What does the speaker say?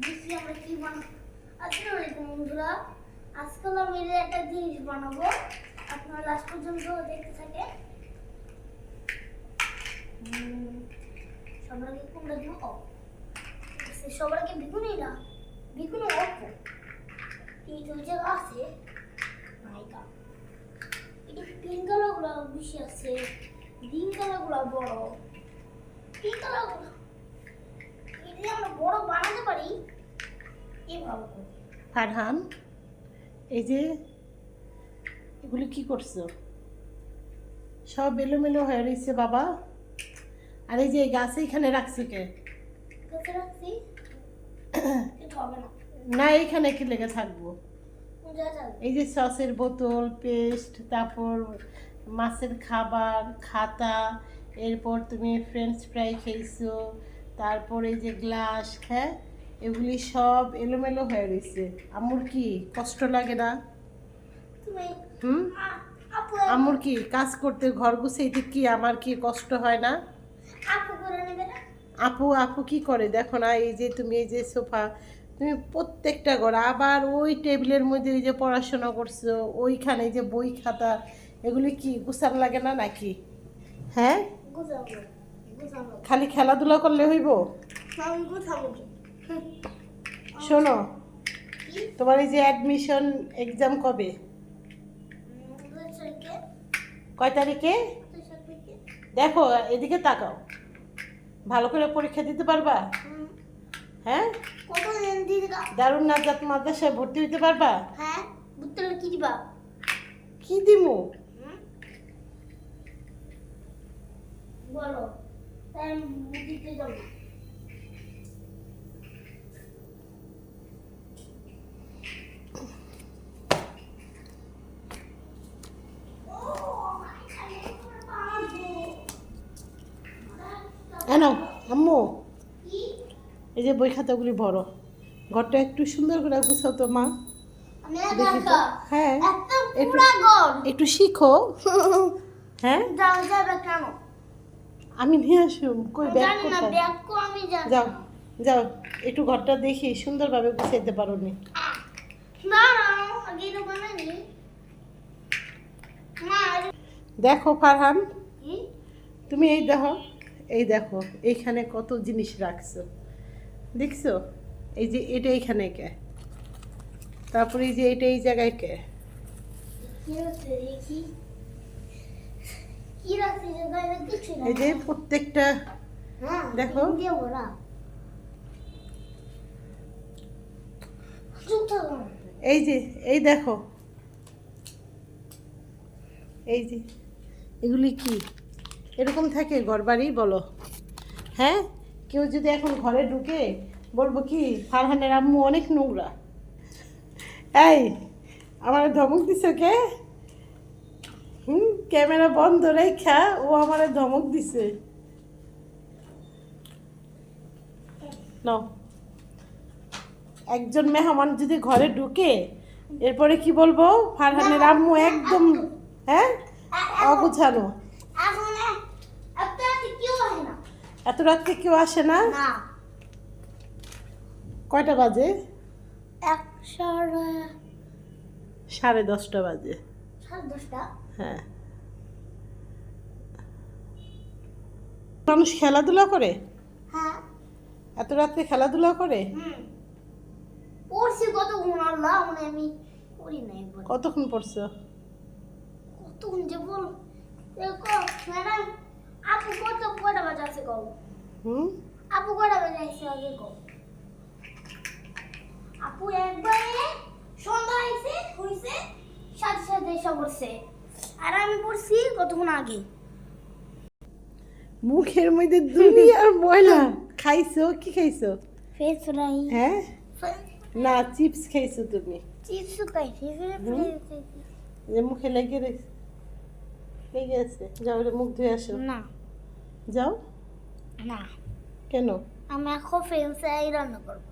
দেখি আমরা কি বানাবো? আসসালামু আলাইকুম বন্ধুরা আজকাল আমি একটা জিনিস বানাবো। আপনারা লাস্ট পর্যন্ত দেখতে থাকে সবার আগে কোনটা দিব? আচ্ছা, সবার আগে বেগুনই না? বেগুন অল্প। এই তো যে আছে নাইকা এটা পিঙ্ক কালারগুলো বেশি আছে গ্রিন কালারগুলো বড় পিঙ্ক কালারগুলো যদি আমরা বড় বানাতে পারি এভাবে করে ফারহান এই যে এগুলি কি করছ? সব এলোমেলো হয়ে রয়েছে বাবা। আর এই যে গাছ এখানে রাখছি কে? না। এইখানে কি লেগে থাকব? এই যে সসের বোতল পেস্ট তারপর মাছের খাবার খাতা এরপর তুমি ফ্রেঞ্চ ফ্রাই খেয়েছো তারপর এই যে গ্লাস হ্যাঁ? এগুলি সব এলোমেলো হয়ে রয়েছে। আমুর কি কষ্ট লাগে না? হুম? আমুর কি কাজ করতে ঘর গুছাইতে কি আমার কি কষ্ট হয় না? আপু আপু কি করে? দেখো না এই যে তুমি এই যে সোফা তুমি প্রত্যেকটা ঘর আবার ওই টেবিলের মধ্যে ওই যে পড়াশোনা করছ ওইখানে যে বই খাতা এগুলি কি গুছান লাগে না নাকি? হ্যাঁ? খালি খেলাধুলা করলে হইব? হুম। শোনো, তোমার এই যে অ্যাডমিশন এক্সাম কবে? কয় তারিখে? দেখো, এদিকে তাকাও। ভালো করে পরীক্ষা দিতে পারবা? হ্যাঁ? দারুণ নাজাত মাদ্রাসায় ভর্তি হইতে পারবা? কি দিবা কি দিমু এনো আম্মু। এই যে বই খাতাগুলি বড় ঘরটা একটু সুন্দর করে গুছাও তো মা। দেখি তো। হ্যাঁ একটু- একটু শিখো। হ্যাঁ? কেন আমি নিয়ে আসুম কই ব্যাগ যাও যাও একটু ঘরটা দেখি সুন্দরভাবে গুছাইতে পারো নি দেখো ফারহান। তুমি এই দেখো। এই দেখো এইখানে কত জিনিস রাখছো। দেখছ? এই যে এটা এইখানে কে? তারপরে এই যে এটা এই জায়গায় কে? এই যে প্রত্যেকটা হ্যাঁ দেখো। এই যে এই দেখো। এই যে এগুলি কি? এরকম থাকে ঘর বাড়ি বলো। হ্যাঁ? কেউ যদি এখন ঘরে ঢুকে বলব কি, ফারহানের আম্মু অনেক নোংরা। এই, আমার ধমক দিছ কে? হুম, ক্যামেরা বন্ধ রেখা, ও আমার ধমক দিছে। নাও। একজন মেহমান যদি ঘরে ঢুকে, এরপরে কি বলব? ফারহানের আম্মু একদম হ্যাঁ? অগুছানো এখন এ- একটা আছে কেউ আসে না এত রাত্রে কেউ আসে না? কয়টা বাজে? সাড়ে দশটা বাজে। হ্যাঁ। মানুষ খেলাধুলা করে? হ্যাঁ। এত রাত্রে খেলাধুলা করে? হুম। পড়ছি কত গুণ আল্লাহ মানে আমি করি কতক্ষণ পড়ছো? কত গুণ যে বল ম্যাডাম আপু কত কও। হুম? আপু আগে কও। আপু একবারে সন্ধ্যা হয়েছে হয়েছে সাথে সাথে এসে পড়ছে। আর আমি পড়ছি কতক্ষণ আগে? মুখের মধ্যে ময়লা। খাইছো? কি খাইছো? ফেস ফ্রাই হ্যাঁ? না চিপস খাইছো তুমি। চিপস খাইছি যে মুখে লেগে রেখে লেগে আছে। যাও মুখ ধুয়ে আসো। না। যাও। না কেন আমি এখন ফ্রেন্স ফ্রাই রান্না করব